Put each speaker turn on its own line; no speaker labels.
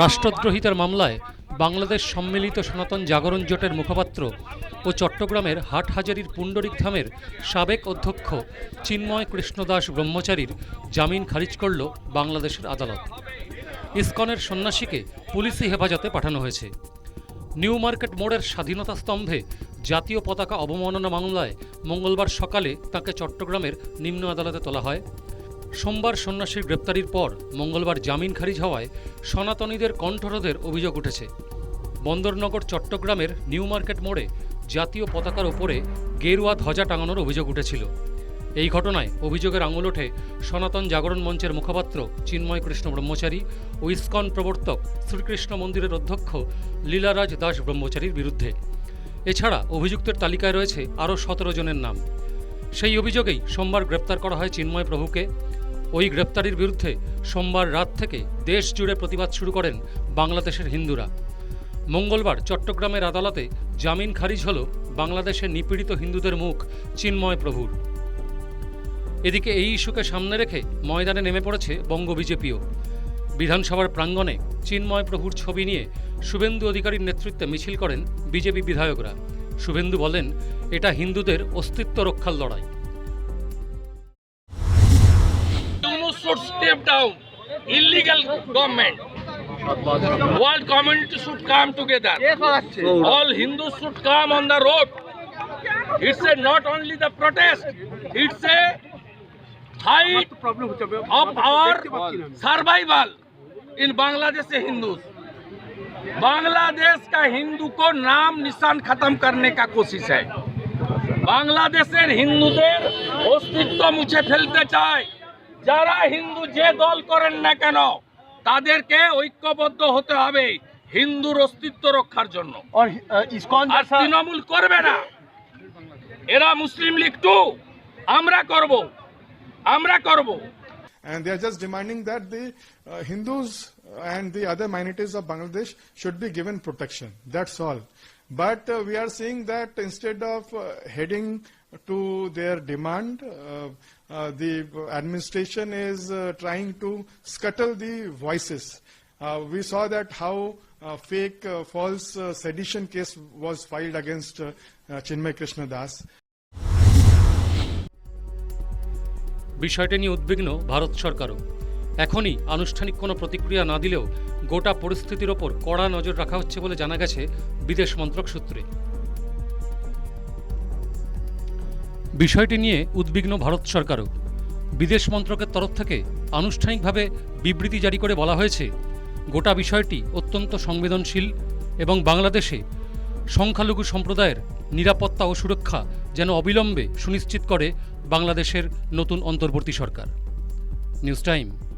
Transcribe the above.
রাষ্ট্রদ্রোহিতার মামলায় বাংলাদেশ সম্মিলিত সনাতন জাগরণ জোটের মুখপাত্র ও চট্টগ্রামের হাটহাজারির পুণ্ডরিক ধামের সাবেক অধ্যক্ষ চিন্ময় কৃষ্ণদাস ব্রহ্মচারীর জামিন খারিজ করল বাংলাদেশের আদালত। ইসকনের সন্ন্যাসীকে পুলিশি হেফাজতে পাঠানো হয়েছে। নিউ মার্কেট মোড়ের স্বাধীনতা স্তম্ভে জাতীয় পতাকা অবমাননা মামলায় মঙ্গলবার সকালে তাকে চট্টগ্রামের নিম্ন আদালতে তোলা হয়। সোমবার সন্ন্যাসীর গ্রেপ্তারির পর মঙ্গলবার জামিন খারিজ হওয়ায় সনাতনীদের কণ্ঠরোধের অভিযোগ উঠেছে। বন্দরনগর চট্টগ্রামের নিউ মার্কেট মোড়ে জাতীয় পতাকার ওপরে গেরুয়া ধ্বজা টাঙানোর অভিযোগ উঠেছিল। এই ঘটনায় অভিযোগের আঙুল ওঠে সনাতন জাগরণ মঞ্চের মুখপাত্র চিন্ময় কৃষ্ণ ব্রহ্মচারী ও ইস্কন প্রবর্তক শ্রীকৃষ্ণ মন্দিরের অধ্যক্ষ লীলারাজ দাস ব্রহ্মচারীর বিরুদ্ধে। এছাড়া অভিযুক্তের তালিকায় রয়েছে আরও সতেরো জনের নাম। সেই অভিযোগেই সোমবার গ্রেপ্তার করা হয় চিন্ময় প্রভুকে। ওই গ্রেপ্তারির বিরুদ্ধে সোমবার রাত থেকে দেশ জুড়ে প্রতিবাদ শুরু করেন বাংলাদেশের হিন্দুরা। মঙ্গলবার চট্টগ্রামের আদালতে জামিন খারিজ হল বাংলাদেশের নিপীড়িত হিন্দুদের মুখ চিন্ময় প্রভুর। এদিকে এই ইস্যুকে সামনে রেখে ময়দানে নেমে পড়েছে বঙ্গ বিজেপিও। বিধানসভার প্রাঙ্গণে চিন্ময় প্রভুর ছবি নিয়ে শুভেন্দু অধিকারীর নেতৃত্বে মিছিল করেন বিজেপি বিধায়করা। শুভেন্দু বলেন, এটা হিন্দুদের অস্তিত্ব রক্ষার লড়াই।
should step down. Illegal government. World community should come together. All Hindus should come on the road. It's a not only the protest, it's a fight of our survival in Bangladesh Hindus. Bangladesh का हिंदू को नाम निशान खत्म करने का कोशिश है বাংলাদেশের হিন্দুদের অস্তিত্ব মুছে ফেলতে চায় যারা হিন্দু যে দল করেন না কেন তাদেরকে ঐক্যবদ্ধ হতে হবে হিন্দুর অস্তিত্ব রক্ষার জন্য তৃণমূল করবে না এরা মুসলিম লীগ টু আমরা করব আমরা করব
and they are just demanding that the uh, Hindus and the other minorities of Bangladesh should be given protection. That's all. But uh, we are seeing that instead of uh, heading to their demand, uh, the administration is uh, trying to scuttle the voices. Uh, we saw that how uh, fake uh, false uh, sedition case was filed against uh, uh, Chinmay Krishna Das.
বিষয়টি নিয়ে উদ্বিগ্ন ভারত সরকারও এখনই আনুষ্ঠানিক কোনো প্রতিক্রিয়া না দিলেও গোটা পরিস্থিতির ওপর কড়া নজর রাখা হচ্ছে বলে জানা গেছে বিদেশ মন্ত্রক সূত্রে বিষয়টি নিয়ে উদ্বিগ্ন ভারত সরকারও। বিদেশ মন্ত্রকের তরফ থেকে আনুষ্ঠানিকভাবে বিবৃতি জারি করে বলা হয়েছে, গোটা বিষয়টি অত্যন্ত সংবেদনশীল এবং বাংলাদেশে সংখ্যালঘু সম্প্রদায়ের নিরাপত্তা ও সুরক্ষা যেন অবিলম্বে সুনিশ্চিত করে বাংলাদেশের নতুন অন্তর্বর্তী সরকার। News time.